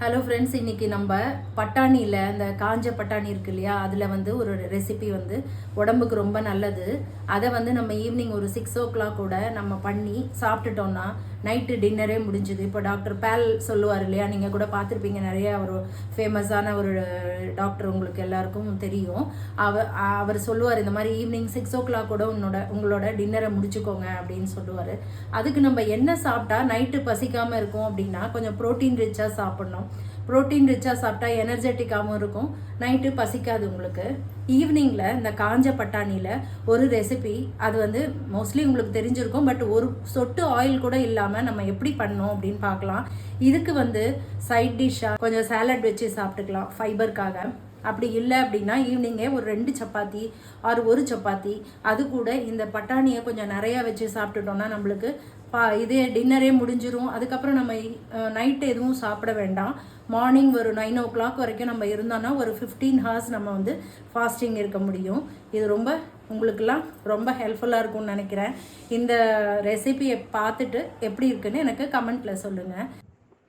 Hello friends இன்றைக்கி நம்ம பட்டாணியில் இந்த காஞ்ச பட்டாணி இருக்கு இல்லையா அதில் வந்து ஒரு ரெசிபி வந்து உடம்புக்கு ரொம்ப நல்லது. அதை வந்து நம்ம ஈவினிங் ஒரு சிக்ஸ் ஓ கிளாக் கூட நம்ம பண்ணி சாப்பிட்டுட்டோம்னா நைட்டு டின்னரே முடிஞ்சுது. இப்போ டாக்டர் பேல் சொல்லுவார் இல்லையா? நீங்கள் கூட பார்த்துருப்பீங்க. நிறைய ஒரு ஃபேமஸான ஒரு டாக்டர் உங்களுக்கு எல்லாருக்கும் தெரியும். அவர் அவர் சொல்லுவார் இந்த மாதிரி ஈவினிங் சிக்ஸ் ஓ கிளாக் கூட உன்னோட உங்களோட டின்னரை முடிச்சுக்கோங்க அப்படின்னு சொல்லுவார். அதுக்கு நம்ம என்ன சாப்பிட்டா நைட்டு பசிக்காமல் இருக்கும் அப்படின்னா கொஞ்சம் ப்ரோட்டீன் ரிச்சாக சாப்பிட்ணும். ப்ரோட்டீன் ரிச்சாக சாப்பிட்டா எனர்ஜெட்டிக்காகவும் இருக்கும். நைட்டு பசிக்காது உங்களுக்கு. ஈவினிங்கில் இந்த காஞ்ச பட்டாணியில் ஒரு ரெசிபி அது வந்து மோஸ்ட்லி உங்களுக்கு தெரிஞ்சிருக்கும். பட் ஒரு சொட்டு ஆயில் கூட இல்லாமல் நம்ம எப்படி பண்ணோம் அப்படின்னு பார்க்கலாம். இதுக்கு வந்து சைட் டிஷ்ஷாக கொஞ்சம் சாலட் வச்சு சாப்பிட்டுக்கலாம் ஃபைபருக்காக அப்படி இல்லை அப்படின்னா ஈவினிங்கே ஒரு ரெண்டு சப்பாத்தி ஆறு ஒரு சப்பாத்தி. அது கூட இந்த பட்டாணியை கொஞ்சம் நிறையா வச்சு சாப்பிட்டுட்டோம்னா நம்மளுக்கு பா இதே டின்னரே முடிஞ்சிரும். அதுக்கப்புறம் நம்ம நைட்டு எதுவும் சாப்பிட வேண்டாம். மார்னிங் ஒரு நைன் ஓ கிளாக் வரைக்கும் நம்ம இருந்தோம்னா ஒரு ஃபிஃப்டீன் ஹவர்ஸ் நம்ம வந்து ஃபாஸ்டிங் இருக்க முடியும். இது ரொம்ப உங்களுக்கெல்லாம் ரொம்ப ஹெல்ப்ஃபுல்லாக இருக்கும்னு நினைக்கிறேன். இந்த ரெசிபியை பார்த்துட்டு எப்படி இருக்குன்னு எனக்கு கமெண்ட்டில் சொல்லுங்கள்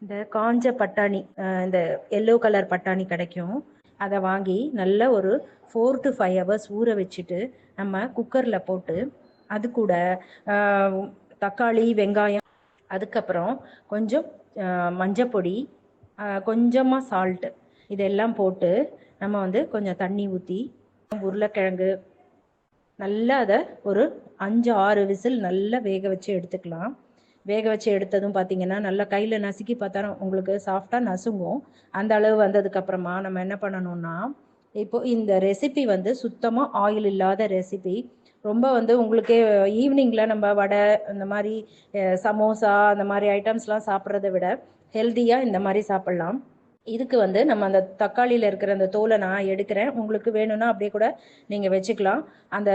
இந்த காஞ்ச பட்டாணி இந்த எல்லோ கலர் பட்டாணி கிடைக்கும். அதை வாங்கி நல்ல ஒரு ஃபோர் டு ஃபைவ் ஹவர்ஸ் ஊற வச்சுட்டு நம்ம குக்கரில் போட்டு அது கூட தக்காளி வெங்காயம் அதுக்கப்புறம் கொஞ்சம் மஞ்சப்பொடி கொஞ்சமாக சால்ட்டு இதெல்லாம் போட்டு நம்ம வந்து கொஞ்சம் தண்ணி ஊற்றி உருளைக்கிழங்கு நல்லா அதை ஒரு அஞ்சு ஆறு விசில் நல்லா வேக வச்சு எடுத்துக்கலாம். வேக வச்சு எடுத்ததும் பார்த்தீங்கன்னா நல்லா கையில் நசுக்கி பார்த்தா உங்களுக்கு சாஃப்டாக நசுங்கும். அந்த அளவு வந்ததுக்கப்புறமா நம்ம என்ன பண்ணணும்னா இப்போ இந்த ரெசிபி வந்து சுத்தமாக ஆயில் இல்லாத ரெசிபி ரொம்ப வந்து உங்களுக்கே ஈவினிங்கில் நம்ம வடை இந்த மாதிரி சமோசா அந்த மாதிரி ஐட்டம்ஸ்லாம் சாப்பிட்றத விட ஹெல்த்தியாக இந்த மாதிரி சாப்பிட்லாம். இதுக்கு வந்து நம்ம அந்த தக்காளியில் இருக்கிற அந்த தோலை நான் எடுக்கிறேன். உங்களுக்கு வேணும்னா அப்படியே கூட நீங்கள் வச்சுக்கலாம். அந்த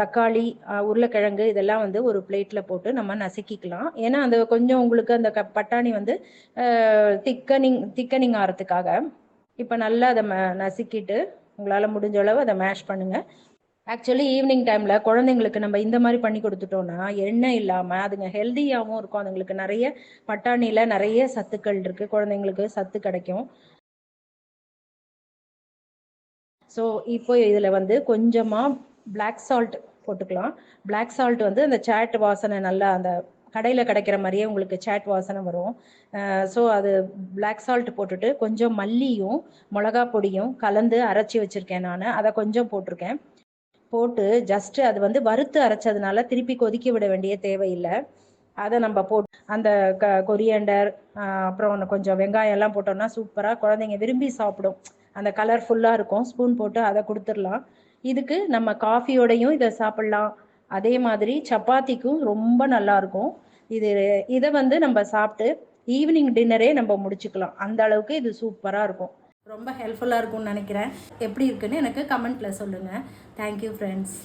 தக்காளி உருளைக்கிழங்கு இதெல்லாம் வந்து ஒரு பிளேட்டில் போட்டு நம்ம நசுக்கிக்கலாம். ஏன்னா அந்த கொஞ்சம் உங்களுக்கு அந்த க பட்டாணி வந்து திக்கனிங் திக்கனிங் ஆகிறதுக்காக இப்போ நல்லா அதை ம நசுக்கிட்டு உங்களால் முடிஞ்ச அளவு அதை மேஷ் பண்ணுங்கள் ஆக்சுவலி ஈவினிங் டைமில் குழந்தைங்களுக்கு நம்ம இந்த மாதிரி பண்ணி கொடுத்துட்டோம்னா எண்ணெய் இல்லாமல் அதுங்க ஹெல்த்தியாகவும் இருக்கும். அதுங்களுக்கு நிறைய பட்டாணியில் நிறைய சத்துக்கள் இருக்குது குழந்தைங்களுக்கு சத்து கிடைக்கும். ஸோ இப்போ இதில் வந்து கொஞ்சமாக பிளாக் சால்ட் போட்டுக்கலாம். பிளாக் சால்ட் வந்து அந்த சேட் வாசனை நல்லா அந்த கடையில் கிடைக்கிற மாதிரியே உங்களுக்கு சேட் வாசனை வரும். ஸோ அது பிளாக் சால்ட் போட்டுட்டு கொஞ்சம் மல்லியும் மிளகா பொடியும் கலந்து அரைச்சி வச்சுருக்கேன் நான். அதை கொஞ்சம் போட்டிருக்கேன். போட்டு ஜஸ்ட்டு அது வந்து வறுத்து அரைச்சதுனால திருப்பி கொதிக்க விட வேண்டிய தேவையில்லை. அதை நம்ம போட்டு அந்த க கொரியண்டர் அப்புறம் ஒன்று கொஞ்சம் வெங்காயம் எல்லாம் போட்டோம்னா சூப்பராக குழந்தைங்க விரும்பி சாப்பிடும். அந்த கலர்ஃபுல்லாக இருக்கும். ஸ்பூன் போட்டு அதை கொடுத்துடலாம். இதுக்கு நம்ம காஃபியோடையும் இதை சாப்பிட்லாம். அதே மாதிரி சப்பாத்திக்கும் ரொம்ப நல்லா இருக்கும். இது இதை வந்து நம்ம சாப்பிட்டு ஈவினிங் டின்னரே நம்ம முடிச்சுக்கலாம். அந்த அளவுக்கு இது சூப்பராக இருக்கும். ரொம்ப ஹெல்ப்ஃபுல்லாக இருக்கும்னு நினைக்கிறேன். எப்படி இருக்குன்னு எனக்கு கமெண்ட்டில் சொல்லுங்கள் தேங்க்யூ ஃப்ரெண்ட்ஸ்